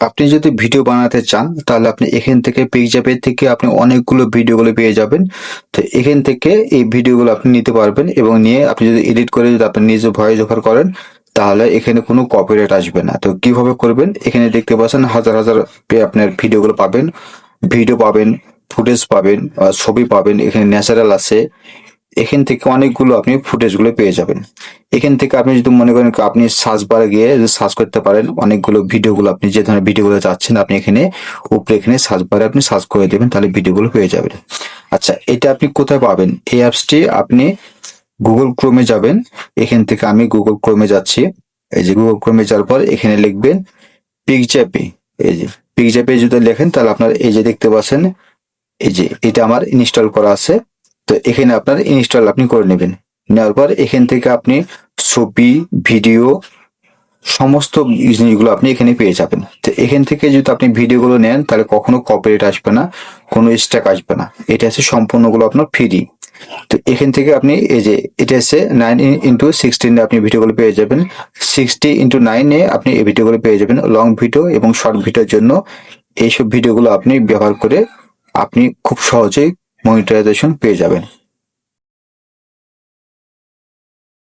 আপনি যদি ভিডিও বানাতে চান, তাহলে আপনি এখান থেকে পিকজাপের থেকে আপনি অনেকগুলো ভিডিওগুলো পেয়ে যাবেন। তো এখান থেকে এই ভিডিওগুলো আপনি নিতে পারবেন এবং নিয়ে আপনি যদি এডিট করে যদি আপনি নিজে ভয়েস ওভার করেন, তাহলে এখানে কোনো কপিরাইট আসবে না। তো কীভাবে করবেন? এখানে দেখতে পাচ্ছেন হাজার হাজার আপনার ভিডিওগুলো পাবেন। ভিডিও পাবেন ফুটেজ পাবেন ছবি পাবেন। এখানে ন্যাচারাল আছে। এখান থেকে অনেকগুলো আপনি ফুটেজগুলো পেয়ে যাবেন। এখান থেকে আপনি যদি মনে করেন আপনি সার্চ বারে গিয়ে সার্চ করতে পারেন, অনেকগুলো ভিডিওগুলো আপনি যে ধরনের ভিডিওগুলো চাচ্ছেন, আপনি এখানে উপরে এখানে সার্চ বারে আপনি সার্চ করে দেবেন, তাহলে ভিডিওগুলো পেয়ে যাবেন। আচ্ছা এটা আপনি কোথায় পাবেন? এই অ্যাপসটি আপনি গুগল ক্রোমে যাবেন। এখান থেকে আমি গুগল ক্রোমে যাচ্ছি। এই যে গুগল ক্রোমে যাওয়ার পর এখানে লিখবেন পিকজ্যাপে এই যে পিকজ্যাপে যদি লেখেন, তাহলে আপনার এই যে দেখতে পাচ্ছেন, এই যে এটা আমার ইনস্টল করা আছে। তো এখানে আপনার ইনস্টল আপনি করে নেবেন। নেওয়ার পর এখান থেকে আপনি ছবি ভিডিও সমস্ত জিনিসগুলো আপনি এখানে পেয়ে যাবেন। তো এখান থেকে যদি আপনি ভিডিওগুলো নেন, তাহলে কখনো কপিরাইট আসবে না, কোনো স্ট্যাক আসবে না। এটা হচ্ছে সম্পূর্ণগুলো আপনার ফ্রি তো এখান থেকে আপনি এই যে, এটা হচ্ছে নাইন ইন্টু সিক্সটিনে আপনি ভিডিওগুলো পেয়ে যাবেন। সিক্সটি ইন্টু নাইনে আপনি এই ভিডিওগুলো পেয়ে যাবেন লং ভিডিও এবং শর্ট ভিডিওর জন্য। এইসব ভিডিওগুলো আপনি ব্যবহার করে আপনি খুব সহজেই মনিটাইজেশন পেয়ে যাবেন।